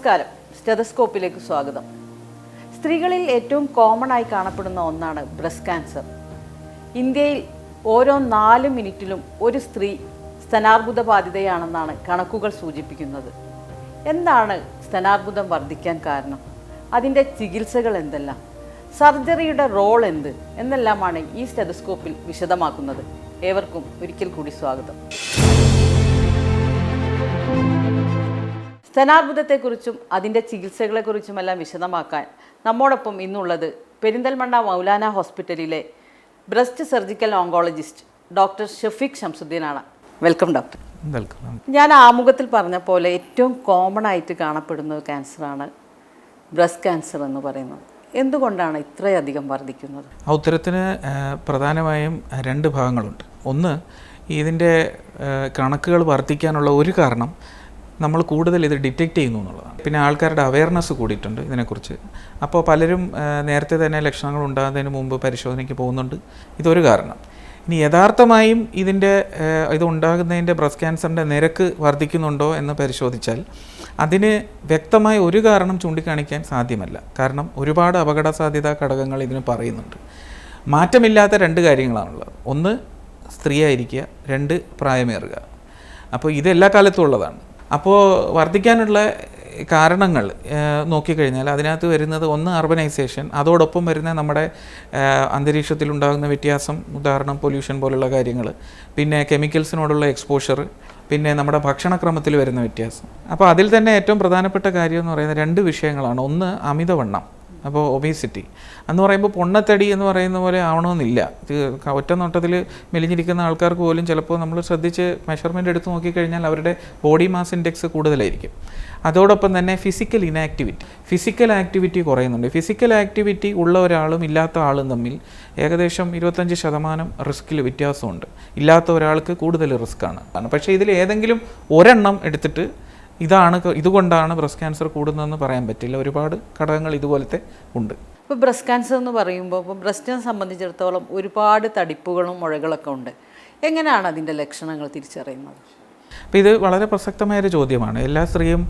നമസ്കാരം. സ്റ്റെതസ്കോപ്പിലേക്ക് സ്വാഗതം. സ്ത്രീകളിൽ ഏറ്റവും കോമൺ ആയി കാണപ്പെടുന്ന ഒന്നാണ് ബ്രസ്റ്റ് ക്യാൻസർ ഇന്ത്യയിൽ ഓരോ നാല് മിനിറ്റിലും ഒരു സ്ത്രീ സ്തനാർബുദ ബാധിതയാണെന്നാണ് കണക്കുകൾ സൂചിപ്പിക്കുന്നത്. എന്താണ് സ്തനാർബുദം വർദ്ധിക്കാൻ കാരണം? അതിന്റെ ചികിത്സകൾ എന്തെല്ലാം? സർജറിയുടെ റോൾ എന്ത്? എന്നെല്ലാമാണ് ഈ സ്റ്റെതസ്കോപ്പിൽ വിശദമാക്കുന്നത്. ഏവർക്കും ഒരിക്കൽ കൂടി സ്വാഗതം. സ്തനാർബുദത്തെക്കുറിച്ചും അതിന്റെ ചികിത്സകളെക്കുറിച്ചുമെല്ലാം വിശദമാക്കാൻ നമ്മോടൊപ്പം ഇന്നുള്ളത് പെരിന്തൽമണ്ണ മൗലാന ഹോസ്പിറ്റലിലെ breast surgical oncologist doctor Shafeeq ഷംസുദ്ദീനാണ് welcome doctor. Welcome. ഞാൻ ആമുഖത്തിൽ പറഞ്ഞ പോലെ ഏറ്റവും കോമൺ ആയിട്ട് കാണപ്പെടുന്ന ക്യാൻസറാണ് ബ്രസ്റ്റ് ക്യാൻസർ എന്ന് പറയുന്നത്. എന്തുകൊണ്ടാണ് ഇത്രയധികം വർദ്ധിക്കുന്നത്? ആ ഉത്തരത്തിന് പ്രധാനമായും രണ്ട് ഭാഗങ്ങളുണ്ട്. ഒന്ന് ഇതിന്റെ കണക്കുകൾ വർദ്ധിക്കാനുള്ള ഒരു കാരണം നമ്മൾ കൂടുതൽ ഇത് ഡിറ്റക്റ്റ് ചെയ്യുന്നു എന്നുള്ളതാണ്. പിന്നെ ആൾക്കാരുടെ അവയർനെസ് കൂടിയിട്ടുണ്ട് ഇതിനെക്കുറിച്ച്. അപ്പോൾ പലരും നേരത്തെ തന്നെ ലക്ഷണങ്ങൾ ഉണ്ടാകുന്നതിന് മുമ്പ് പരിശോധനയ്ക്ക് പോകുന്നുണ്ട്. ഇതൊരു കാരണം. ഇനി യഥാർത്ഥമായും ഇതിന്റെ ഇത് ഉണ്ടാകുന്നതിന്റെ ബ്രസ്റ്റ് ക്യാൻസറിന്റെ നിരക്ക് വർദ്ധിക്കുന്നുണ്ടോ എന്ന് പരിശോധിച്ചാൽ അതിന് വ്യക്തമായ ഒരു കാരണം ചൂണ്ടിക്കാണിക്കാൻ സാധ്യമല്ല. കാരണം ഒരുപാട് അപകട സാധ്യതാ ഘടകങ്ങൾ ഇതിന് പറയുന്നുണ്ട്. മാറ്റമില്ലാത്ത രണ്ട് കാര്യങ്ങളാണുള്ളത്. ഒന്ന് സ്ത്രീയായിരിക്കുക രണ്ട് പ്രായമേറുക. അപ്പോൾ ഇത് എല്ലാ കാലത്തും ഉള്ളതാണ്. അപ്പോൾ വർദ്ധിക്കാനുള്ള കാരണങ്ങൾ നോക്കിക്കഴിഞ്ഞാൽ അതിനകത്ത് വരുന്നത് ഒന്ന് അർബനൈസേഷൻ അതോടൊപ്പം വരുന്ന നമ്മുടെ അന്തരീക്ഷത്തിലുണ്ടാകുന്ന വ്യത്യാസം ഉദാഹരണം പൊല്യൂഷൻ പോലുള്ള കാര്യങ്ങൾ പിന്നെ കെമിക്കൽസിനോടുള്ള എക്സ്പോഷർ പിന്നെ നമ്മുടെ ഭക്ഷണക്രമത്തിൽ വരുന്ന വ്യത്യാസം. അപ്പോൾ അതിൽ തന്നെ ഏറ്റവും പ്രധാനപ്പെട്ട കാര്യം എന്ന് പറയുന്നത് രണ്ട് വിഷയങ്ങളാണ്. ഒന്ന് അമിതവണ്ണം. അപ്പോൾ ഒബീസിറ്റി. എന്ന് പറയുമ്പോൾ പൊണ്ണത്തടി എന്ന് പറയുന്ന പോലെ ആവണമെന്നില്ല. ഒറ്റ നോട്ടത്തിൽ മെലിഞ്ഞിരിക്കുന്ന ആൾക്കാർക്ക് പോലും ചിലപ്പോൾ നമ്മൾ ശ്രദ്ധിച്ച് മെഷർമെന്റ് എടുത്ത് നോക്കിക്കഴിഞ്ഞാൽ അവരുടെ ബോഡി മാസ് ഇൻഡെക്സ് കൂടുതലായിരിക്കും. അതോടൊപ്പം തന്നെ ഫിസിക്കൽ ഇനാക്ടിവിറ്റി ഫിസിക്കൽ ആക്ടിവിറ്റി കുറയുന്നുണ്ട്. ഫിസിക്കൽ ആക്ടിവിറ്റി ഉള്ള ഒരാളും ഇല്ലാത്ത ആളും തമ്മിൽ ഏകദേശം ഇരുപത്തഞ്ച് ശതമാനം റിസ്കിൽ വ്യത്യാസമുണ്ട്. ഇല്ലാത്ത ഒരാൾക്ക് കൂടുതൽ റിസ്ക്കാണ് പക്ഷേ ഇതിൽ ഏതെങ്കിലും ഒരെണ്ണം എടുത്തിട്ട് ഇതാണ് ഇതുകൊണ്ടാണ് ബ്രസ്റ്റ് ക്യാൻസർ കൂടുന്നതെന്ന് പറയാൻ പറ്റില്ല. ഒരുപാട് ഘടകങ്ങൾ ഇതുപോലത്തെ ഉണ്ട്. ഇപ്പോൾ ബ്രസ്റ്റ് ക്യാൻസർ എന്ന് പറയുമ്പോൾ ഇപ്പോൾ ബ്രസ്റ്റിനെ സംബന്ധിച്ചിടത്തോളം ഒരുപാട് തടിപ്പുകളും മുഴകളൊക്കെ ഉണ്ട്. എങ്ങനെയാണ് അതിന്റെ ലക്ഷണങ്ങൾ തിരിച്ചറിയുന്നത്? അപ്പോൾ ഇത് വളരെ പ്രസക്തമായൊരു ചോദ്യമാണ്. എല്ലാ സ്ത്രീയും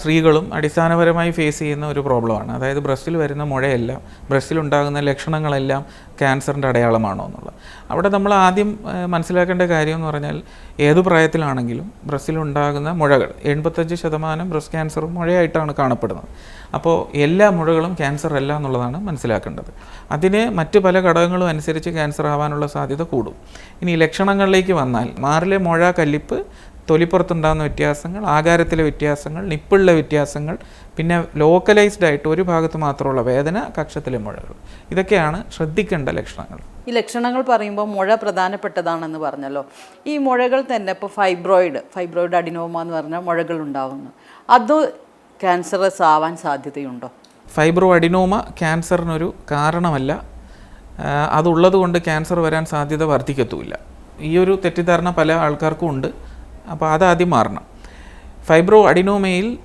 സ്ത്രീകളും അടിസ്ഥാനപരമായി ഫേസ് ചെയ്യുന്ന ഒരു പ്രോബ്ലമാണ്. അതായത് ബ്രസ്റ്റിൽ വരുന്ന മുഴയെല്ലാം ബ്രസ്റ്റിൽ ഉണ്ടാകുന്ന ലക്ഷണങ്ങളെല്ലാം ക്യാൻസറിന്റെ അടയാളമാണോ എന്നുള്ളത്. അവിടെ നമ്മൾ ആദ്യം മനസ്സിലാക്കേണ്ട കാര്യം എന്ന് പറഞ്ഞാൽ ഏതു പ്രായത്തിലാണെങ്കിലും ബ്രസ്റ്റിൽ ഉണ്ടാകുന്ന മുഴകൾ എൺപത്തഞ്ച് ശതമാനം ബ്രസ്റ്റ് ക്യാൻസറും മുഴയായിട്ടാണ് കാണപ്പെടുന്നത്. അപ്പോൾ എല്ലാ മുഴകളും ക്യാൻസർ അല്ല എന്നുള്ളതാണ് മനസ്സിലാക്കേണ്ടത്. അതിന് മറ്റ് പല ഘടകങ്ങളും അനുസരിച്ച് ക്യാൻസർ ആവാനുള്ള സാധ്യത കൂടും. ഇനി ലക്ഷണങ്ങളിലേക്ക് വന്നാൽ മാറിലെ മുഴ കല്ലിപ്പ് തൊലിപ്പുറത്തുണ്ടാകുന്ന വ്യത്യാസങ്ങൾ ആകാരത്തിലെ വ്യത്യാസങ്ങൾ നിപ്പിളിലെ വ്യത്യാസങ്ങൾ പിന്നെ ലോക്കലൈസ്ഡ് ആയിട്ട് ഒരു ഭാഗത്ത് മാത്രമുള്ള വേദന കക്ഷത്തിലെ മുഴകൾ. ഇതൊക്കെയാണ് ശ്രദ്ധിക്കേണ്ട ലക്ഷണങ്ങൾ. ഈ ലക്ഷണങ്ങൾ പറയുമ്പോൾ മുഴ പ്രധാനപ്പെട്ടതാണെന്ന് പറഞ്ഞല്ലോ. ഈ മുഴകൾ തന്നെ ഇപ്പോൾ ഫൈബ്രോയിഡ് ഫൈബ്രോയിഡ് അഡിനോമ എന്ന് പറഞ്ഞാൽ മുഴകൾ ഉണ്ടാവുന്നു. അത് ക്യാൻസറസ് ആവാൻ സാധ്യതയുണ്ടോ? ഫൈബ്രോ അഡിനോമ ക്യാൻസറിനൊരു കാരണമല്ല അതുള്ളതുകൊണ്ട് അതുള്ളത് കൊണ്ട് ക്യാൻസർ വരാൻ സാധ്യത വർദ്ധിക്കത്തുമില്ല. ഈ ഒരു തെറ്റിദ്ധാരണ പല ആൾക്കാർക്കും ഉണ്ട്. അപ്പോൾ അതാദ്യം മാറണം. ഫൈബ്രോ അഡിനോമയിൽ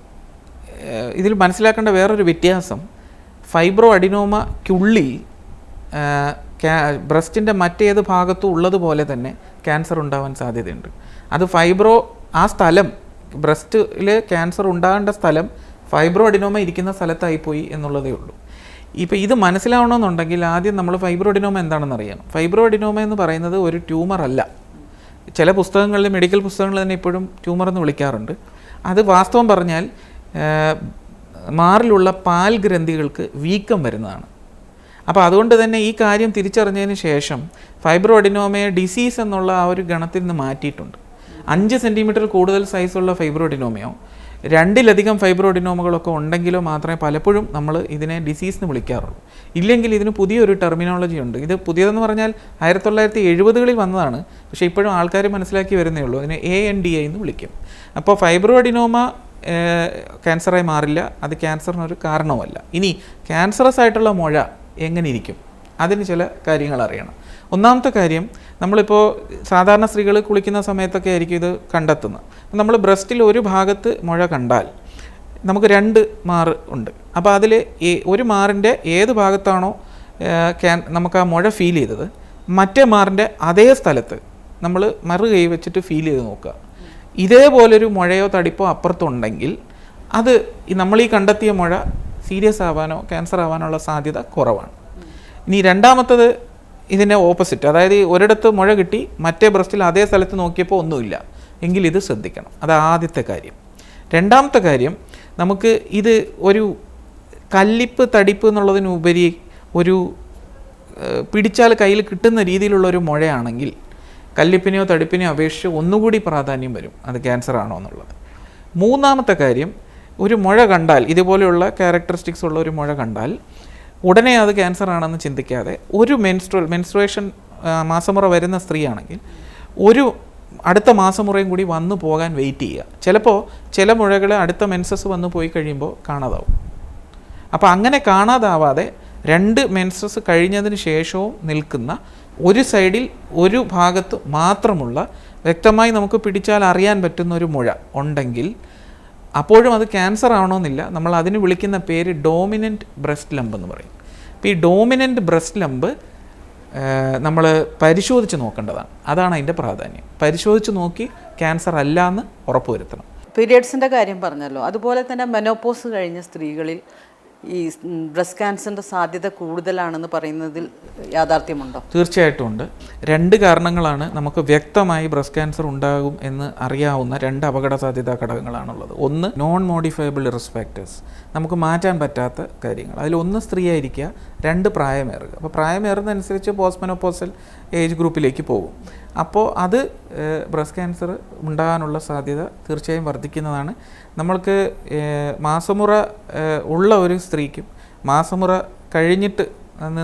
ഇതിൽ മനസ്സിലാക്കേണ്ട വേറൊരു വ്യത്യാസം ഫൈബ്രോ അഡിനോമയ്ക്കുള്ളിൽ ബ്രസ്റ്റിന്റെ മറ്റേത് ഭാഗത്തും ഉള്ളതുപോലെ തന്നെ ക്യാൻസർ ഉണ്ടാവാൻ സാധ്യതയുണ്ട്. അത് ഫൈബ്രോ ആ സ്ഥലം ബ്രസ്റ്റിൽ ക്യാൻസർ ഉണ്ടാകേണ്ട സ്ഥലം ഫൈബ്രോ അഡിനോമ ഇരിക്കുന്ന സ്ഥലത്തായി പോയി എന്നുള്ളതേ ഉള്ളൂ. ഇപ്പോൾ ഇത് മനസ്സിലാവണമെന്നുണ്ടെങ്കിൽ ആദ്യം നമ്മൾ ഫൈബ്രോ അഡിനോമ എന്താണെന്ന് അറിയണം. ഫൈബ്രോ അഡിനോമ എന്ന് പറയുന്നത് ഒരു ട്യൂമർ അല്ല ചില പുസ്തകങ്ങളിൽ മെഡിക്കൽ പുസ്തകങ്ങളിൽ തന്നെ ഇപ്പോഴും ട്യൂമർ എന്ന് വിളിക്കാറുണ്ട്. അത് വാസ്തവം പറഞ്ഞാൽ മാറിലുള്ള പാൽ ഗ്രന്ഥികൾക്ക് വീക്കം വരുന്നതാണ്. അപ്പോൾ അതുകൊണ്ട് തന്നെ ഈ കാര്യം തിരിച്ചറിഞ്ഞതിന് ശേഷം ഫൈബ്രോഡിനോമയെ ഡിസീസ് എന്നുള്ള ആ ഒരു ഗണത്തിൽ നിന്ന് മാറ്റിയിട്ടുണ്ട്. അഞ്ച് സെന്റിമീറ്റർ കൂടുതൽ സൈസുള്ള ഫൈബ്രോ അഡിനോമയോ രണ്ടിലധികം ഫൈബ്രോഡിനോമകളൊക്കെ ഉണ്ടെങ്കിലോ മാത്രമേ പലപ്പോഴും നമ്മൾ ഇതിനെ ഡിസീസ് എന്ന് വിളിക്കാറുള്ളൂ. ഇല്ലെങ്കിൽ ഇതിന് പുതിയൊരു ടെർമിനോളജി ഉണ്ട്. ഇത് പുതിയതെന്ന് പറഞ്ഞാൽ ആയിരത്തി തൊള്ളായിരത്തി എഴുപതുകളിൽ വന്നതാണ്. പക്ഷേ ഇപ്പോഴും ആൾക്കാർ മനസ്സിലാക്കി വരുന്നേ ഉള്ളൂ. അതിനെ എ എൻ ഡി ഐ എന്ന് വിളിക്കും. അപ്പോൾ ഫൈബ്രോഡിനോമ ക്യാൻസറായി മാറില്ല. അത് ക്യാൻസറിനൊരു കാരണവുമല്ല. ഇനി ക്യാൻസറസ് ആയിട്ടുള്ള മുഴ എങ്ങനെ ഇരിക്കും? അതിന് ചില കാര്യങ്ങൾ അറിയണം. ഒന്നാമത്തെ കാര്യം നമ്മളിപ്പോൾ സാധാരണ സ്ത്രീകൾ കുളിക്കുന്ന സമയത്തൊക്കെ ആയിരിക്കും ഇത് കണ്ടെത്തുന്നത്. നമ്മൾ ബ്രസ്റ്റിൽ ഒരു ഭാഗത്ത് മുഴ കണ്ടാൽ നമുക്ക് രണ്ട് മാറ് ഉണ്ട്. അപ്പോൾ അതിൽ ഒരു മാറിന്റെ ഏത് ഭാഗത്താണോ ക്യാൻ നമുക്ക് ആ മുഴ ഫീൽ ചെയ്തത് മറ്റേ മാറിന്റെ അതേ സ്ഥലത്ത് നമ്മൾ മറു കൈ വെച്ചിട്ട് ഫീൽ ചെയ്ത് നോക്കുക. ഇതേപോലൊരു മുഴയോ തടിപ്പോ അപ്പുറത്തുണ്ടെങ്കിൽ അത് നമ്മൾ ഈ കണ്ടെത്തിയ മുഴ സീരിയസ് ആവാനോ ക്യാൻസർ ആവാനുള്ള സാധ്യത കുറവാണ്. ഇനി രണ്ടാമത്തത് ഇതിന്റെ ഓപ്പോസിറ്റ് അതായത് ഒരിടത്ത് മുഴ കിട്ടി മറ്റേ ബ്രസ്റ്റിൽ അതേ സ്ഥലത്ത് നോക്കിയപ്പോൾ ഒന്നുമില്ല. എങ്കിൽ ഇത് ശ്രദ്ധിക്കണം. അത് ആദ്യത്തെ കാര്യം. രണ്ടാമത്തെ കാര്യം നമുക്ക് ഇത് ഒരു കല്ലിപ്പ് തടിപ്പ് എന്നുള്ളതിനുപരി ഒരു പിടിച്ചാൽ കയ്യിൽ കിട്ടുന്ന രീതിയിലുള്ള ഒരു മുഴയാണെങ്കിൽ കല്ലിപ്പിനെയോ തടിപ്പിനെയോ അപേക്ഷിച്ച് ഒന്നുകൂടി പ്രാധാന്യം വരും. അത് ക്യാൻസർ ആണോ എന്നുള്ളത്. മൂന്നാമത്തെ കാര്യം ഒരു മുഴ കണ്ടാൽ ഇതുപോലെയുള്ള ക്യാരക്ടറിസ്റ്റിക്സ് ഉള്ള ഒരു മുഴ കണ്ടാൽ ഉടനെ അത് ക്യാൻസർ ആണെന്ന് ചിന്തിക്കാതെ ഒരു മെൻസ്ട്രൽ മെൻസ്ട്രേഷൻ മാസമുറ വരുന്ന സ്ത്രീയാണെങ്കിൽ ഒരു അടുത്ത മാസം മാസമുറയും കൂടി വന്നു പോകാൻ വെയിറ്റ് ചെയ്യുക. ചിലപ്പോൾ ചില മുഴകൾ അടുത്ത മെൻസസ് വന്നു പോയി കഴിയുമ്പോൾ കാണാതാവും. അപ്പോൾ അങ്ങനെ കാണാതാവാതെ രണ്ട് മെൻസസ് കഴിഞ്ഞതിന് ശേഷവും നിൽക്കുന്ന ഒരു സൈഡിൽ ഒരു ഭാഗത്ത് മാത്രമുള്ള വ്യക്തമായി നമുക്ക് പിടിച്ചാൽ അറിയാൻ പറ്റുന്ന ഒരു മുഴ ഉണ്ടെങ്കിൽ അപ്പോഴും അത് ക്യാൻസർ ആവണമെന്നില്ല. നമ്മൾ അതിന് വിളിക്കുന്ന പേര് ഡോമിനന്റ് ബ്രസ്റ്റ് ലംബ് എന്ന് പറയും. അപ്പോൾ ഈ ഡോമിനന്റ് ബ്രസ്റ്റ് ലംബ് നമ്മൾ പരിശോധിച്ച് നോക്കേണ്ടതാണ്. അതാണ് അതിന്റെ പ്രാധാന്യം. പരിശോധിച്ച് നോക്കി ക്യാൻസർ അല്ല എന്ന് ഉറപ്പുവരുത്തണം പീരിയഡ്സിന്റെ കാര്യം പറഞ്ഞല്ലോ. അതുപോലെ തന്നെ മെനോപോസ് കഴിഞ്ഞ സ്ത്രീകളിൽ ഈ ബ്രസ്റ്റ് ക്യാൻസറിന്റെ സാധ്യത കൂടുതലാണെന്ന് പറയുന്നതിൽ യാഥാർത്ഥ്യമുണ്ടോ? തീർച്ചയായിട്ടും ഉണ്ട്. രണ്ട് കാരണങ്ങളാണ് നമുക്ക് വ്യക്തമായി ബ്രസ്റ്റ് ക്യാൻസർ ഉണ്ടാകും എന്ന് അറിയാവുന്ന രണ്ട് അപകട സാധ്യതാ ഘടകങ്ങളാണുള്ളത്. ഒന്ന് നോൺ മോഡിഫയബിൾ റിസ്ക് ഫാക്ടേഴ്സ് നമുക്ക് മാറ്റാൻ പറ്റാത്ത കാര്യങ്ങൾ. അതിൽ ഒന്ന് സ്ത്രീയായിരിക്കുക രണ്ട് പ്രായമേറുക. അപ്പോൾ പ്രായമേറുന്നതനുസരിച്ച് പോസ്റ്റ്മെനോപ്പോസൽ ഏജ് ഗ്രൂപ്പിലേക്ക് പോകും. അപ്പോൾ അത് ബ്രസ്റ്റ് ക്യാൻസർ ഉണ്ടാകാനുള്ള സാധ്യത തീർച്ചയായും വർദ്ധിക്കുന്നതാണ്. നമ്മൾക്ക് മാസമുറ ഉള്ള ഒരു സ്ത്രീക്കും മാസമുറ കഴിഞ്ഞിട്ട്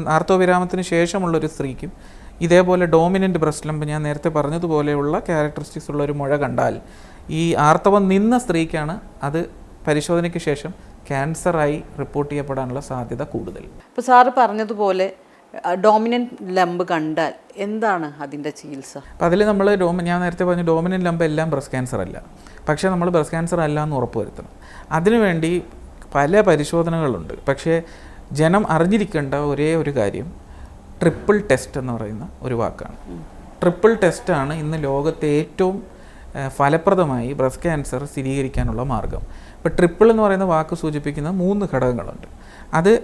ആർത്തവവിരാമത്തിന് ശേഷമുള്ള ഒരു സ്ത്രീക്കും ഇതേപോലെ ഡോമിനന്റ് ബ്രസ്റ്റ് ലംബ് ഞാൻ നേരത്തെ പറഞ്ഞതുപോലെയുള്ള ക്യാരക്ടറിസ്റ്റിക്സ് ഉള്ള ഒരു മുഴ കണ്ടാൽ ഈ ആർത്തവം നിന്ന സ്ത്രീക്കാണ് അത് പരിശോധനയ്ക്ക് ശേഷം ക്യാൻസറായി റിപ്പോർട്ട് ചെയ്യപ്പെടാനുള്ള സാധ്യത കൂടുതൽ. ഇപ്പോൾ സാറ് പറഞ്ഞതുപോലെ ഡോമിനന്റ് ലംബ് കണ്ടാൽ എന്താണ് അതിന്റെ ചികിത്സ? അപ്പോൾ അതിൽ നമ്മൾ ഡോമി ഞാൻ നേരത്തെ പറഞ്ഞു ഡോമിനന്റ് ലംബ് എല്ലാം ബ്രസ്റ്റ് ക്യാൻസർ അല്ല. പക്ഷേ നമ്മൾ ബ്രസ്റ്റ് ക്യാൻസർ അല്ല എന്ന് ഉറപ്പുവരുത്തണം അതിനുവേണ്ടി പല പരിശോധനകളുണ്ട്. പക്ഷേ ജനം അറിഞ്ഞിരിക്കേണ്ട ഒരേ ഒരു കാര്യം ട്രിപ്പിൾ ടെസ്റ്റ് എന്ന് പറയുന്ന ഒരു വാക്കാണ്. ട്രിപ്പിൾ ടെസ്റ്റാണ് ഇന്ന് ലോകത്തെ ഏറ്റവും ഫലപ്രദമായി ബ്രസ്റ്റ് ക്യാൻസർ സ്ഥിരീകരിക്കാനുള്ള മാർഗം. ഇപ്പോൾ ട്രിപ്പിൾ എന്ന് പറയുന്ന വാക്ക് സൂചിപ്പിക്കുന്ന മൂന്ന് ഘടകങ്ങളുണ്ട്. അത്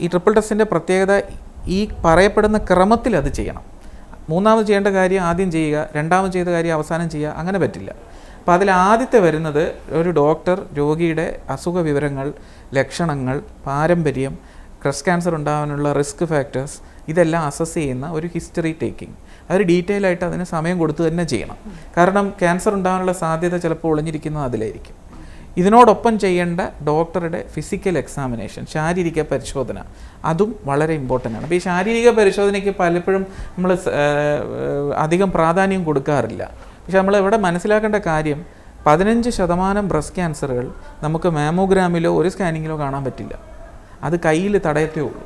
ഈ ട്രിപ്പിൾ ടെസ്റ്റിന്റെ പ്രത്യേകത ഈ പറയപ്പെടുന്ന ക്രമത്തിൽ അത് ചെയ്യണം. മൂന്നാമത് ചെയ്യേണ്ട കാര്യം ആദ്യം ചെയ്യുക രണ്ടാമത് ചെയ്ത കാര്യം അവസാനം ചെയ്യുക അങ്ങനെ പറ്റില്ല. അപ്പോൾ അതിൽ ആദ്യത്തെ വരുന്നത് ഒരു ഡോക്ടർ രോഗിയുടെ അസുഖ വിവരങ്ങൾ ലക്ഷണങ്ങൾ പാരമ്പര്യം ക്രസ്റ്റ് ക്യാൻസർ ഉണ്ടാകാനുള്ള റിസ്ക് ഫാക്ടേഴ്സ് ഇതെല്ലാം അസസ് ചെയ്യുന്ന ഒരു ഹിസ്റ്ററി ടേക്കിംഗ്. അവർ ഡീറ്റെയിൽ ആയിട്ട് അതിന് സമയം കൊടുത്തു തന്നെ ചെയ്യണം. കാരണം ക്യാൻസർ ഉണ്ടാകാനുള്ള സാധ്യത ചിലപ്പോൾ ഒളിഞ്ഞിരിക്കുന്നത് അതിലായിരിക്കും. ഇതിനോടൊപ്പം ചെയ്യേണ്ട ഡോക്ടറുടെ ഫിസിക്കൽ എക്സാമിനേഷൻ ശാരീരിക പരിശോധന അതും വളരെ ഇമ്പോർട്ടന്റ് ആണ്. അപ്പോൾ ഈ ശാരീരിക പരിശോധനയ്ക്ക് പലപ്പോഴും നമ്മൾ അധികം പ്രാധാന്യം കൊടുക്കാറില്ല. പക്ഷെ നമ്മൾ ഇവിടെ മനസ്സിലാക്കേണ്ട കാര്യം പതിനഞ്ച് ശതമാനം ബ്രസ്റ്റ് ക്യാൻസറുകൾ നമുക്ക് മാമോഗ്രാമിലോ ഒരു സ്കാനിങ്ങിലോ കാണാൻ പറ്റില്ല. അത് കയ്യിൽ തടയത്തേ ഉള്ളൂ.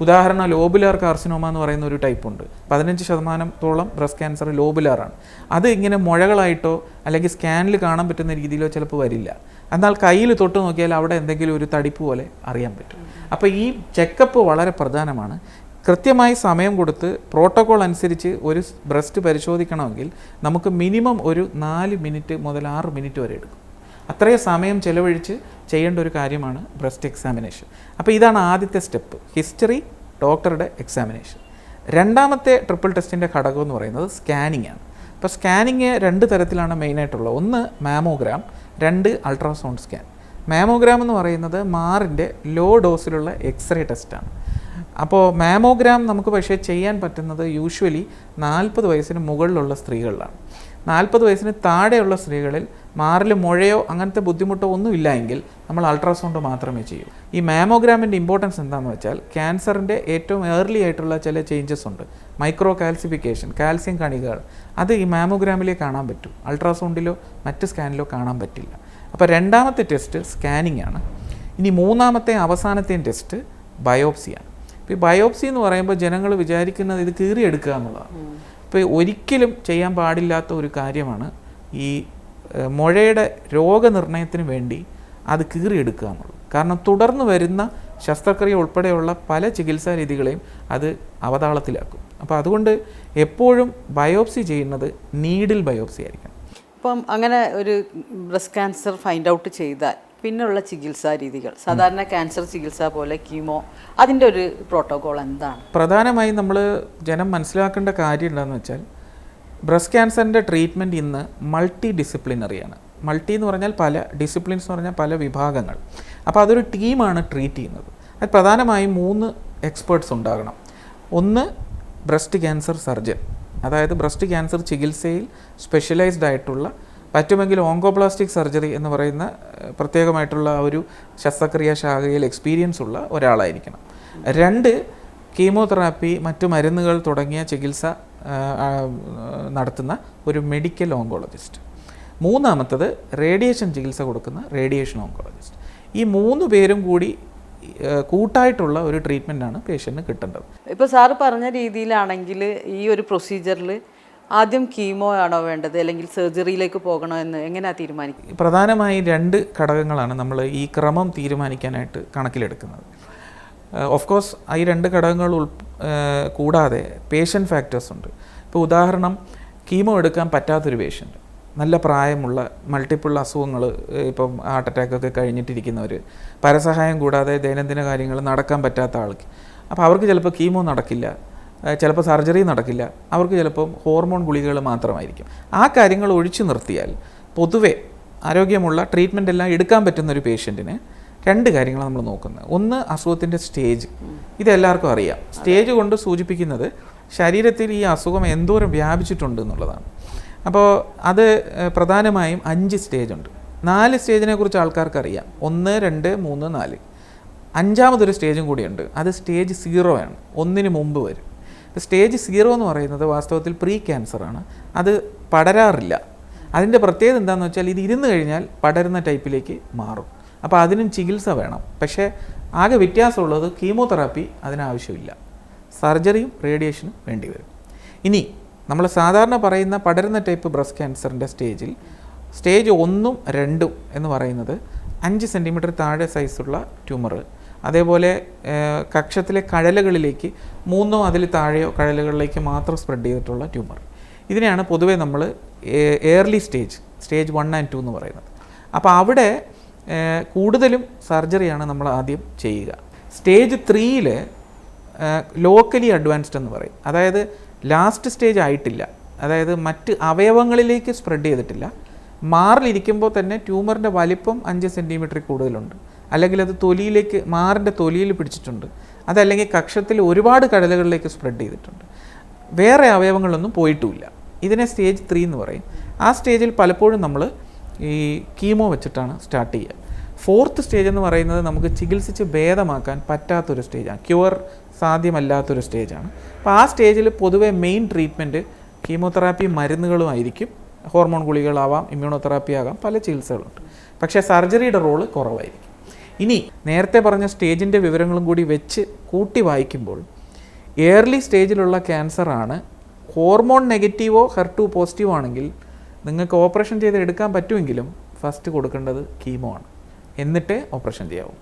ഉദാഹരണം ലോബുലാർ കാർസിനോമ എന്ന് പറയുന്ന ഒരു ടൈപ്പ് ഉണ്ട്. പതിനഞ്ച് ശതമാനത്തോളം ബ്രസ്റ്റ് ക്യാൻസർ ലോബുലാറാണ് അത് ഇങ്ങനെ മുഴകളായിട്ടോ അല്ലെങ്കിൽ സ്കാനിൽ കാണാൻ പറ്റുന്ന രീതിയിലോ ചിലപ്പോൾ വരില്ല. എന്നാൽ കയ്യിൽ തൊട്ട് നോക്കിയാൽ അവിടെ എന്തെങ്കിലും ഒരു തടിപ്പ് പോലെ അറിയാൻ പറ്റും. അപ്പോൾ ഈ ചെക്കപ്പ് വളരെ പ്രധാനമാണ്. കൃത്യമായി സമയം കൊടുത്ത് പ്രോട്ടോകോൾ അനുസരിച്ച് ഒരു ബ്രസ്റ്റ് പരിശോധിക്കണമെങ്കിൽ നമുക്ക് മിനിമം ഒരു നാല് മിനിറ്റ് മുതൽ ആറ് മിനിറ്റ് വരെ എടുക്കും. അത്രയും സമയം ചെലവഴിച്ച് ചെയ്യേണ്ട ഒരു കാര്യമാണ് ബ്രസ്റ്റ് എക്സാമിനേഷൻ അപ്പോൾ ഇതാണ് ആദ്യത്തെ സ്റ്റെപ്പ്. ഹിസ്റ്ററി ഡോക്ടറുടെ എക്സാമിനേഷൻ രണ്ടാമത്തെ ട്രിപ്പിൾ ടെസ്റ്റിന്റെ ഘടകം എന്ന് പറയുന്നത് സ്കാനിങ് ആണ്. അപ്പോൾ സ്കാനിങ് രണ്ട് തരത്തിലാണ് മെയിനായിട്ടുള്ളത് ഒന്ന് മാമോഗ്രാം രണ്ട് അൾട്രാസൗണ്ട് സ്കാൻ മാമോഗ്രാം എന്ന് പറയുന്നത് മാറിന്റെ ലോ ഡോസിലുള്ള എക്സ്റേ ടെസ്റ്റാണ് അപ്പോൾ മാമോഗ്രാം നമുക്ക് പക്ഷേ ചെയ്യാൻ പറ്റുന്നത് യൂഷ്വലി നാൽപ്പത് വയസ്സിന് മുകളിലുള്ള സ്ത്രീകളിലാണ്. നാൽപ്പത് വയസ്സിന് താഴെയുള്ള സ്ത്രീകളിൽ മാറിൽ മുഴയോ അങ്ങനത്തെ ബുദ്ധിമുട്ടോ ഒന്നും ഇല്ല എങ്കിൽ നമ്മൾ അൾട്രാസൗണ്ട് മാത്രമേ ചെയ്യൂ. ഈ മാമോഗ്രാമിന്റെ ഇമ്പോർട്ടൻസ് എന്താണെന്ന് വെച്ചാൽ ക്യാൻസറിന്റെ ഏറ്റവും ഏർലി ആയിട്ടുള്ള ചില ചേഞ്ചസ് ഉണ്ട്. മൈക്രോ കാൽസിഫിക്കേഷൻ കാൽസ്യം കണികകൾ. അത് ഈ മാമോഗ്രാമിലേ കാണാൻ പറ്റും. അൾട്രാസൗണ്ടിലോ മറ്റ് സ്കാനിലോ കാണാൻ പറ്റില്ല. അപ്പോൾ രണ്ടാമത്തെ ടെസ്റ്റ് സ്കാനിങ് ആണ്. ഇനി മൂന്നാമത്തെ അവസാനത്തെയും ടെസ്റ്റ് ബയോപ്സിയാണ് ഈ ബയോപ്സി എന്ന് പറയുമ്പോൾ ജനങ്ങൾ വിചാരിക്കുന്നത് ഇത് കീറിയെടുക്കുക എന്നുള്ളതാണ്. ഇപ്പോൾ ഒരിക്കലും ചെയ്യാൻ പാടില്ലാത്ത ഒരു കാര്യമാണ് ഈ മുഴയുടെ രോഗനിർണയത്തിന് വേണ്ടി അത് കീറിയെടുക്കുക എന്നുള്ളത്. കാരണം തുടർന്ന് വരുന്ന ശസ്ത്രക്രിയ ഉൾപ്പെടെയുള്ള പല ചികിത്സാ രീതികളെയും അത് അവതാളത്തിലാക്കും. അപ്പോൾ അതുകൊണ്ട് എപ്പോഴും ബയോപ്സി ചെയ്യുന്നത് നീഡിൽ ബയോപ്സി ആയിരിക്കണം. ഇപ്പം അങ്ങനെ ഒരു ബ്രസ്റ്റ് ക്യാൻസർ ഫൈൻഡ് ഔട്ട് ചെയ്താൽ പിന്നുള്ള ചികിത്സാ രീതികൾ. സാധാരണ ക്യാൻസർ ചികിത്സ പോലെ കീമോ അതിന്റെ ഒരു പ്രോട്ടോകോൾ എന്താണ്? പ്രധാനമായും നമ്മൾ ജനം മനസ്സിലാക്കേണ്ട കാര്യം എന്താണെന്ന് വെച്ചാൽ ബ്രസ്റ്റ് ക്യാൻസറിന്റെ ട്രീറ്റ്മെന്റ് ഇന്ന് മൾട്ടി ഡിസിപ്ലിനറിയാണ് മൾട്ടി എന്ന് പറഞ്ഞാൽ പല ഡിസിപ്ലിൻസ് എന്ന് പറഞ്ഞാൽ പല വിഭാഗങ്ങൾ. അപ്പോൾ അതൊരു ടീമാണ് ട്രീറ്റ് ചെയ്യുന്നത്. അത് പ്രധാനമായും മൂന്ന് എക്സ്പേർട്സ് ഉണ്ടാകണം. ഒന്ന് ബ്രസ്റ്റ് ക്യാൻസർ സർജൻ. അതായത് ബ്രസ്റ്റ് ക്യാൻസർ ചികിത്സയിൽ സ്പെഷ്യലൈസ്ഡ് ആയിട്ടുള്ള പറ്റുമെങ്കിൽ ഓങ്കോപ്ലാസ്റ്റിക് സർജറി എന്ന് പറയുന്ന പ്രത്യേകമായിട്ടുള്ള ഒരു ശസ്ത്രക്രിയാ ശാഖയിൽ എക്സ്പീരിയൻസ് ഉള്ള ഒരാളായിരിക്കണം. രണ്ട് കീമോതെറാപ്പി മറ്റു മരുന്നുകൾ തുടങ്ങിയ ചികിത്സ നടത്തുന്ന ഒരു മെഡിക്കൽ ഓങ്കോളജിസ്റ്റ് മൂന്നാമത്തത് റേഡിയേഷൻ ചികിത്സ കൊടുക്കുന്ന റേഡിയേഷൻ ഓങ്കോളജിസ്റ്റ് ഈ മൂന്ന് പേരും കൂടി കൂട്ടായിട്ടുള്ള ഒരു ട്രീറ്റ്മെന്റാണ് പേഷ്യന്റിന് കിട്ടേണ്ടത്. ഇപ്പോൾ സാറ് പറഞ്ഞ രീതിയിലാണെങ്കിൽ ഈ ഒരു പ്രൊസീജിയറിൽ ആദ്യം കീമോ ആണോ വേണ്ടത്? അല്ലെങ്കിൽ സർജറിയിലേക്ക് പോകണോ എന്ന് എങ്ങനെയാ തീരുമാനിക്കുക പ്രധാനമായും രണ്ട് ഘടകങ്ങളാണ് നമ്മൾ ഈ ക്രമം തീരുമാനിക്കാനായിട്ട് കണക്കിലെടുക്കുന്നത്. ഓഫ് കോഴ്സ് ഈ രണ്ട് ഘടകങ്ങൾ ഉൾ കൂടാതെ പേഷ്യന്റ് ഫാക്ടേഴ്സ് ഉണ്ട്. ഇപ്പോൾ ഉദാഹരണം കീമോ എടുക്കാൻ പറ്റാത്തൊരു പേഷ്യന്റ് നല്ല പ്രായമുള്ള മൾട്ടിപ്പിൾ അസുഖങ്ങൾ ഇപ്പം ഹാർട്ട് അറ്റാക്കൊക്കെ കഴിഞ്ഞിട്ടിരിക്കുന്നവർ പരസഹായം കൂടാതെ ദൈനംദിന കാര്യങ്ങൾ നടക്കാൻ പറ്റാത്ത ആൾക്ക്. അപ്പോൾ അവർക്ക് ചിലപ്പോൾ കീമോ നടക്കില്ല. ചിലപ്പോൾ സർജറി നടക്കില്ല. അവർക്ക് ചിലപ്പം ഹോർമോൺ ഗുളികകൾ മാത്രമായിരിക്കും. ആ കാര്യങ്ങൾ ഒഴിച്ചു നിർത്തിയാൽ പൊതുവെ ആരോഗ്യമുള്ള ട്രീറ്റ്മെന്റ് എല്ലാം എടുക്കാൻ പറ്റുന്ന ഒരു പേഷ്യന്റിന് രണ്ട് കാര്യങ്ങൾ നമ്മൾ നോക്കുന്നത്. ഒന്ന് അസുഖത്തിന്റെ സ്റ്റേജ് ഇതെല്ലാവർക്കും അറിയാം. സ്റ്റേജ് കൊണ്ട് സൂചിപ്പിക്കുന്നത് ശരീരത്തിൽ ഈ അസുഖം എന്തോരം വ്യാപിച്ചിട്ടുണ്ട് എന്നുള്ളതാണ്. അപ്പോൾ അത് പ്രധാനമായും അഞ്ച് സ്റ്റേജ് ഉണ്ട്. നാല് സ്റ്റേജിനെ കുറിച്ച് ആൾക്കാർക്ക് അറിയാം. ഒന്ന് രണ്ട് മൂന്ന് നാല്. അഞ്ചാമതൊരു സ്റ്റേജും കൂടിയുണ്ട്. അത് സ്റ്റേജ് സീറോ ആണ്. ഒന്നിന് മുമ്പ് വരും. സ്റ്റേജ് സീറോ എന്ന് പറയുന്നത് വാസ്തവത്തിൽ പ്രീ ക്യാൻസറാണ് അത് പടരാറില്ല. അതിന്റെ പ്രത്യേകത എന്താണെന്ന് വെച്ചാൽ ഇത് ഇരുന്ന് കഴിഞ്ഞാൽ പടരുന്ന ടൈപ്പിലേക്ക് മാറും. അപ്പോൾ അതിനും ചികിത്സ വേണം. പക്ഷേ ആകെ വ്യത്യാസമുള്ളത് കീമോതെറാപ്പി അതിനാവശ്യമില്ല. സർജറിയും റേഡിയേഷനും വേണ്ടി വരും. ഇനി നമ്മൾ സാധാരണ പറയുന്ന പടരുന്ന ടൈപ്പ് ബ്രസ്റ്റ് ക്യാൻസറിന്റെ സ്റ്റേജിൽ സ്റ്റേജ് ഒന്നും രണ്ടും എന്ന് പറയുന്നത് അഞ്ച് സെന്റിമീറ്റർ താഴെ സൈസുള്ള ട്യൂമർ അതേപോലെ കക്ഷത്തിലെ കഴലുകളിലേക്ക് മൂന്നോ അതിൽ താഴെയോ കഴലുകളിലേക്ക് മാത്രം സ്പ്രെഡ് ചെയ്തിട്ടുള്ള ട്യൂമർ ഇതിനെയാണ് പൊതുവേ നമ്മൾ early stage stage one and two എന്ന് പറയുന്നത്. അപ്പോൾ അവിടെ കൂടുതലും സർജറിയാണ് നമ്മൾ ആദ്യം ചെയ്യുക. സ്റ്റേജ് ത്രീയിൽ ലോക്കലി അഡ്വാൻസ്ഡ് എന്ന് പറയും. അതായത് ലാസ്റ്റ് സ്റ്റേജ് ആയിട്ടില്ല. അതായത് മറ്റ് അവയവങ്ങളിലേക്ക് സ്പ്രെഡ് ചെയ്തിട്ടില്ല. മാറിലിരിക്കുമ്പോൾ തന്നെ ട്യൂമറിന്റെ വലിപ്പം അഞ്ച് സെന്റിമീറ്ററിൽ കൂടുതലുണ്ട്. അല്ലെങ്കിൽ അത് തൊലിയിലേക്ക് മാറിന്റെ തൊലിയിൽ പിടിച്ചിട്ടുണ്ട്. അതല്ലെങ്കിൽ കക്ഷത്തിൽ ഒരുപാട് കടലുകളിലേക്ക് സ്പ്രെഡ് ചെയ്തിട്ടുണ്ട്. വേറെ അവയവങ്ങളൊന്നും പോയിട്ടുമില്ല ഇതിനെ സ്റ്റേജ് ത്രീ എന്ന് പറയും. ആ സ്റ്റേജിൽ പലപ്പോഴും നമ്മൾ ഈ കീമോ വെച്ചിട്ടാണ് സ്റ്റാർട്ട് ചെയ്യുക. ഫോർത്ത് സ്റ്റേജ് എന്ന് പറയുന്നത് നമുക്ക് ചികിത്സിച്ച് ഭേദമാക്കാൻ പറ്റാത്തൊരു സ്റ്റേജാണ് ക്യൂർ സാധ്യമല്ലാത്തൊരു സ്റ്റേജാണ് അപ്പോൾ ആ സ്റ്റേജിൽ പൊതുവേ മെയിൻ ട്രീറ്റ്മെന്റ് കീമോതെറാപ്പി മരുന്നുകളുമായിരിക്കും ഹോർമോൺ ഗുളികളാവാം ഇമ്മ്യൂണോതെറാപ്പി ആകാം പല ചികിത്സകളുണ്ട്. പക്ഷേ സർജറിയുടെ റോൾ കുറവായിരിക്കും. ഇനി നേരത്തെ പറഞ്ഞ സ്റ്റേജിന്റെ വിവരങ്ങളും കൂടി വെച്ച് കൂട്ടി വായിക്കുമ്പോൾ എയർലി സ്റ്റേജിലുള്ള ക്യാൻസറാണ് ഹോർമോൺ നെഗറ്റീവോ ഹെർട്ടു പോസിറ്റീവോ ആണെങ്കിൽ നിങ്ങൾക്ക് ഓപ്പറേഷൻ ചെയ്ത് എടുക്കാൻ പറ്റുമെങ്കിലും ഫസ്റ്റ് കൊടുക്കേണ്ടത് കീമോ ആണ്. എന്നിട്ടേ ഓപ്പറേഷൻ ചെയ്യാവൂ.